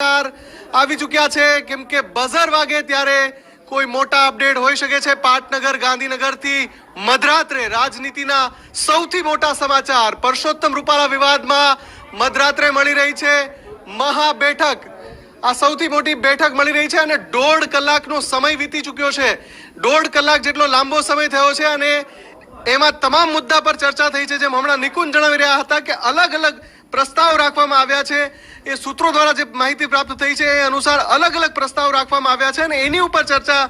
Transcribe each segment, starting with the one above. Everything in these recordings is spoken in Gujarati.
આવી ચૂક્યા છે, કેમ કે બઝર વાગે ત્યારે કોઈ મોટા અપડેટ હોઈ શકે છે. પાટનગર, ગાંધીનગરથી મધરાત્રે રાજનીતિના સૌથી મોટા સમાચાર. પરસોત્તમ રૂપાલા વિવાદમાં મધરાત્રે મળી રહી છે મહા બેઠક આ સૌથી મોટી બેઠક મળી રહી છે અને દોઢ કલાકનો સમય વીતી ચૂક્યો છે. દોઢ કલાક જેટલો લાંબો સમય થયો છે અને એમાં તમામ મુદ્દા પર ચર્ચા થઈ છે, જેમ હમણાં નિકુંજ જણાવી રહ્યા હતા કે અલગ અલગ પ્રસ્તાવ રાખવામાં આવ્યા છે. એ સૂત્રો દ્વારા જે માહિતી પ્રાપ્ત થઈ છે, એ અનુસાર અલગ અલગ પ્રસ્તાવ રાખવામાં આવ્યા છે અને એની ઉપર ચર્ચા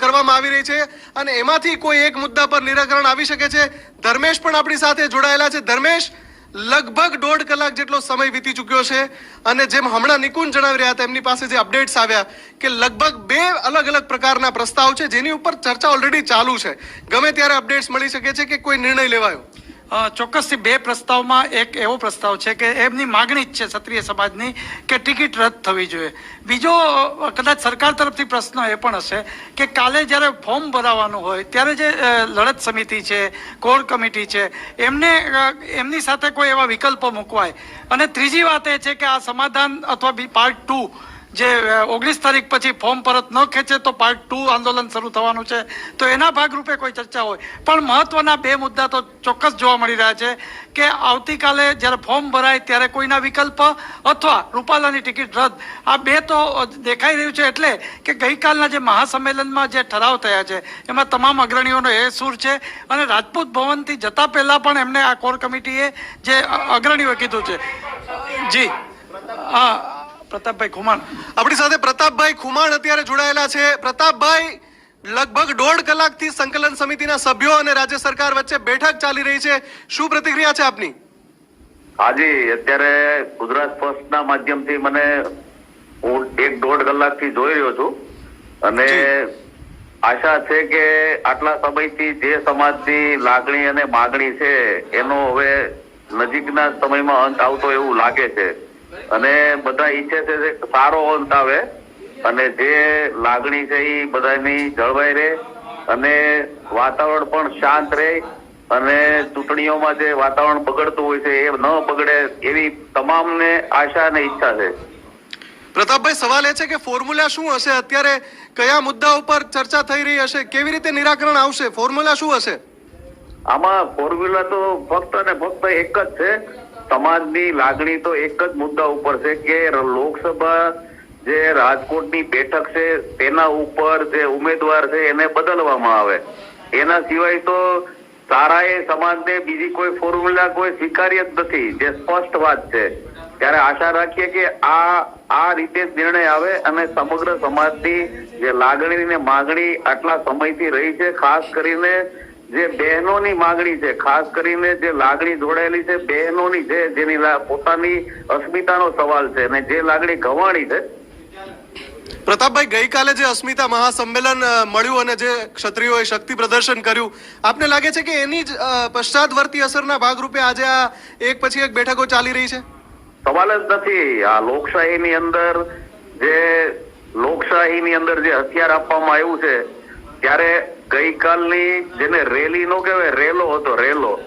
કરવામાં આવી રહી છે. અને એમાંથી કોઈ એક મુદ્દા પર નિરાકરણ આવી શકે છે. ધર્મેશ પણ આપણી સાથે જોડાયેલા છે. ધર્મેશ, લગભગ દોઢ કલાક જેટલો સમય વીતી ચૂક્યો છે અને જેમ હમણાં નિકુંજ જણાવી રહ્યા હતા એમની પાસે જે અપડેટ્સ આવ્યા કે લગભગ બે અલગ અલગ પ્રકારના પ્રસ્તાવ છે જેની ઉપર ચર્ચા ઓલરેડી ચાલુ છે. ગમે ત્યારે અપડેટ્સ મળી શકે છે કે કોઈ નિર્ણય લેવાયો. ચોક્કસથી બે પ્રસ્તાવમાં એક એવો પ્રસ્તાવ છે કે એમની માગણી જ છે ક્ષત્રિય સમાજની કે ટિકિટ રદ થવી જોઈએ. બીજો કદાચ સરકાર તરફથી પ્રશ્ન એ પણ હશે કે કાલે જ્યારે ફોર્મ ભરાવાનું હોય, ત્યારે જે લડત સમિતિ છે, કોર કમિટી છે, એમને એમની સાથે કોઈ એવા વિકલ્પો મૂકવાય. અને ત્રીજી વાત એ છે કે આ સમાધાન અથવા બી પાર્ટ ટુ જે ઓગણીસ તારીખ પછી ફોર્મ પરત ન ખેંચે તો પાર્ટ ટુ આંદોલન શરૂ થવાનું છે. તો એના ભાગરૂપે કોઈ ચર્ચા હોય. પણ મહત્વના બે મુદ્દા તો ચોક્કસ જોવા મળી રહ્યા છે કે આવતીકાલે જ્યારે ફોર્મ ભરાય ત્યારે કોઈના વિકલ્પ અથવા રૂપાલાની ટિકિટ રદ. આ બે તો દેખાઈ રહ્યું છે એટલે કે ગઈકાલના જે મહાસંમેલનમાં જે ઠરાવ થયા છે, એમાં તમામ અગ્રણીઓનો એ સૂર છે અને રાજપૂત ભવનથી જતા પહેલાં પણ એમને આ કોર કમિટીએ જે અગ્રણીઓએ કીધું છે. જી. હા. પ્રતાપભાઈ ખુમાણ. આપણી સાથે પ્રતાપભાઈ ખુમાણ અત્યારે જોડાયેલા છે. પ્રતાપભાઈ લગભગ દોઢ કલાકથી સંકલન સમિતિના સભ્યો અને રાજ્ય સરકાર વચ્ચે બેઠક ચાલી રહી છે. શું પ્રતિક્રિયા છે આપની? હાજી અત્યારે ગુજરાત ફર્સ્ટના માધ્યમથી મને હું એક દોઢ કલાકથી જોઈ રહ્યો છું. અને આશા છે કે આટલા સમયથી જે સમાજની લાગણી અને માગણી છે એનો હવે નજીકના સમયમાં અંત આવતો એવું લાગે છે. અને બધા ઈચ્છે છે કે સારો અંત આવે અને જે લાગણી છે એ બધાની જળવાઈ રહે અને વાતાવરણ પણ શાંત રહે અને ચૂંટણીઓમાં જે વાતાવરણ બગડતું હોય છે એ ન બગડે એવી તમામને આશા અને ઈચ્છા છે. પ્રતાપભાઈ સવાલ એ છે કે ફોર્મ્યુલા શું હશે? અત્યારે કયા મુદ્દા ઉપર ચર્ચા થઈ રહી હશે? કેવી રીતે નિરાકરણ આવશે? ફોર્મ્યુલા શું હશે? આમાં ફોર્મ્યુલા તો ફક્ત ને ફક્ત એક જ છે. સમાજની લાગણી તો એક જ મુદ્દા ઉપર છે કે લોકસભા જે રાજકોટની બેઠક છે, તેના ઉપર જે ઉમેદવાર છે, એને બદલવામાં આવે. એના સિવાય તો સારા એ સમાજને બીજી કોઈ ફોર્મ્યુલા કોઈ સ્વીકાર્ય જ નથી, જે સ્પષ્ટ વાત છે. ત્યારે આશા રાખીએ કે આ આ રીતે નિર્ણય આવે અને સમગ્ર સમાજની જે લાગણી ને માગણી આટલા સમયથી રહી છે, ખાસ કરીને જે બહેનોની માગણી છે ખાસ કરીને જે લાગણી જોડાયેલી છે બહેનોની છે જેની પોતાની અસ્મિતાનો સવાલ છે અને જે લાગણી ગવાણી છે. પ્રતાપભાઈ ગઈકાલે જે અસ્મિતા મહાસંમેલન મળ્યું અને જે ક્ષત્રિયોએ શક્તિ પ્રદર્શન કર્યું આપને લાગે છે કે એની જ પશ્ચાદવર્તી અસરના ભાગરૂપે આજે આ એક પછી એક બેઠકો ચાલી રહી છે? સવાલ જ નથી. આ લોકશાહીની અંદર જે લોકશાહીની અંદર જે હથિયાર આપવામાં આવ્યું છે ત્યારે ગઈકાલની જેને રેલી નો કહેવાય, રેલો હતો, રેલો.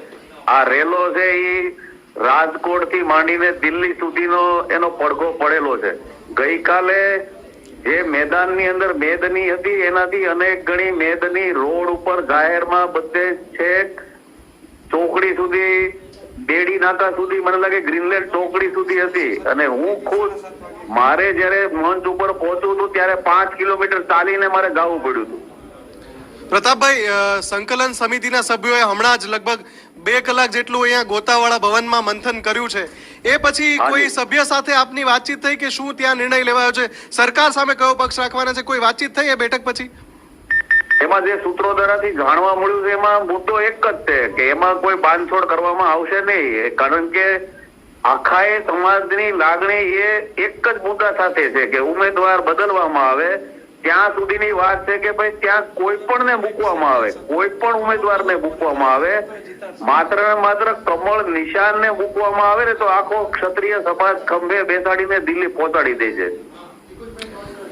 આ રેલો છે એ રાજકોટથી માંડીને દિલ્હી સુધીનો એનો પડઘો પડેલો છે. ગઈકાલે જે મેદાનની અંદર મેદની હતી, એનાથી અનેક ગણી મેદની રોડ ઉપર જાહેરમાં બધે છેક ચોકડી સુધી, બેડી નાકા સુધી, મને લાગે ગ્રીનલેન્ડ ચોકડી સુધી હતી. અને હું ખુદ, મારે જયારે મંચ ઉપર પહોંચું હતું, ત્યારે પાંચ કિલોમીટર ચાલીને મારે ગાવું પડ્યું હતું. પ્રતાપભાઈ સંકલન સમિતિના સભ્યોએ હમણાં જ લગભગ બે કલાક જેટલું અહીંયા ગોતાવાળા ભવનમાં મંથન કર્યું છે. એ પછી કોઈ સભ્ય સાથે આપની વાતચીત થઈ કે શું ત્યાં નિર્ણય લેવાયો છે? સરકાર સામે કયો પક્ષ રાખવાના છે? કોઈ વાતચીત થઈ એ બેઠક પછી? એમાં જે સૂત્રો દ્વારાથી જાણવા મળ્યું છે એમાં મુદ્દો એક જ છે કે એમાં કોઈ બાંધછોડ કરવામાં આવશે નહીં. કારણ કે આખા એ સમાજની લાગણી એ એક જ મુદ્દા સાથે છે કે ઉમેદવાર બદલવામાં આવે ત્યાં સુધીની વાત છે કે ભાઈ ત્યાં કોઈ પણ ને મૂકવામાં આવે કોઈ પણ ઉમેદવારને મૂકવામાં આવે, માત્ર ને માત્ર કમળ નિશાનને મૂકવામાં આવે ને તો આખો ક્ષત્રિય સમાજ ખંભે બેસાડીને દિલ્હી પહોંચાડી દે છે.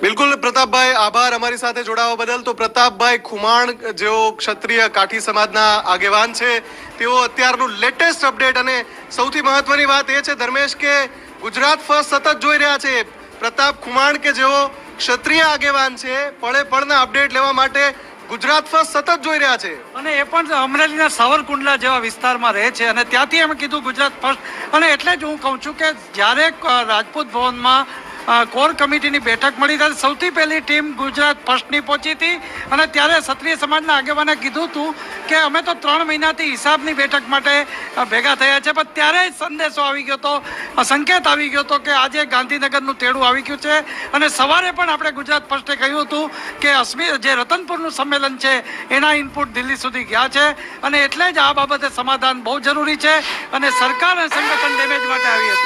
બિલકુલ પ્રતાપભાઈ, આભાર અમારી સાથે જોડાવા બદલ. તો પ્રતાપભાઈ ખુમાણ, જેઓ ક્ષત્રિય કાઠી સમાજના આગેવાન છે, તેઓ અત્યારનું લેટેસ્ટ અપડેટ અને સૌથી મહત્વની વાત એ છે, ધર્મેશ, કે ગુજરાત ફર્સ્ટ સતત જોઈ રહ્યા છે. પ્રતાપ ખુમાણ, કે જેઓ ક્ષત્રિય આગેવાન છે. પળે પળના અપડેટ લેવા માટે ગુજરાત ફર્સ્ટ સતત જોઈ રહ્યા છે. અને એ પણ અમરેલીના સાવરકુંડલા જેવા વિસ્તારમાં રહે છે અને ત્યાંથી અમે કીધું ગુજરાત ફર્સ્ટ. અને એટલે જ હું કહું છું કે જ્યારે રાજપૂત ભવનમાં કોર કમિટીની બેઠક મળી ત્યારે સૌથી પહેલી ટીમ ગુજરાત ફર્સ્ટની પહોંચી હતી અને ત્યારે ક્ષત્રિય સમાજના આગેવાને કીધું હતું કે અમે તો ત્રણ મહિનાથી હિસાબની બેઠક માટે ભેગા થયા છે, પણ ત્યારે જ સંદેશો આવી ગયો હતો સંકેત આવી ગયો હતો કે આજે ગાંધીનગરનું તેડું આવી ગયું છે. અને સવારે પણ આપણે ગુજરાત ફર્સ્ટે કહ્યું હતું કે અશ્મી, જે રતનપુરનું સંમેલન છે, એના ઇનપુટ દિલ્હી સુધી ગયા છે. અને એટલે જ આ બાબતે સમાધાન બહુ જરૂરી છે અને સરકાર અને સંગઠન ડેમેજ માટે આવી હતી.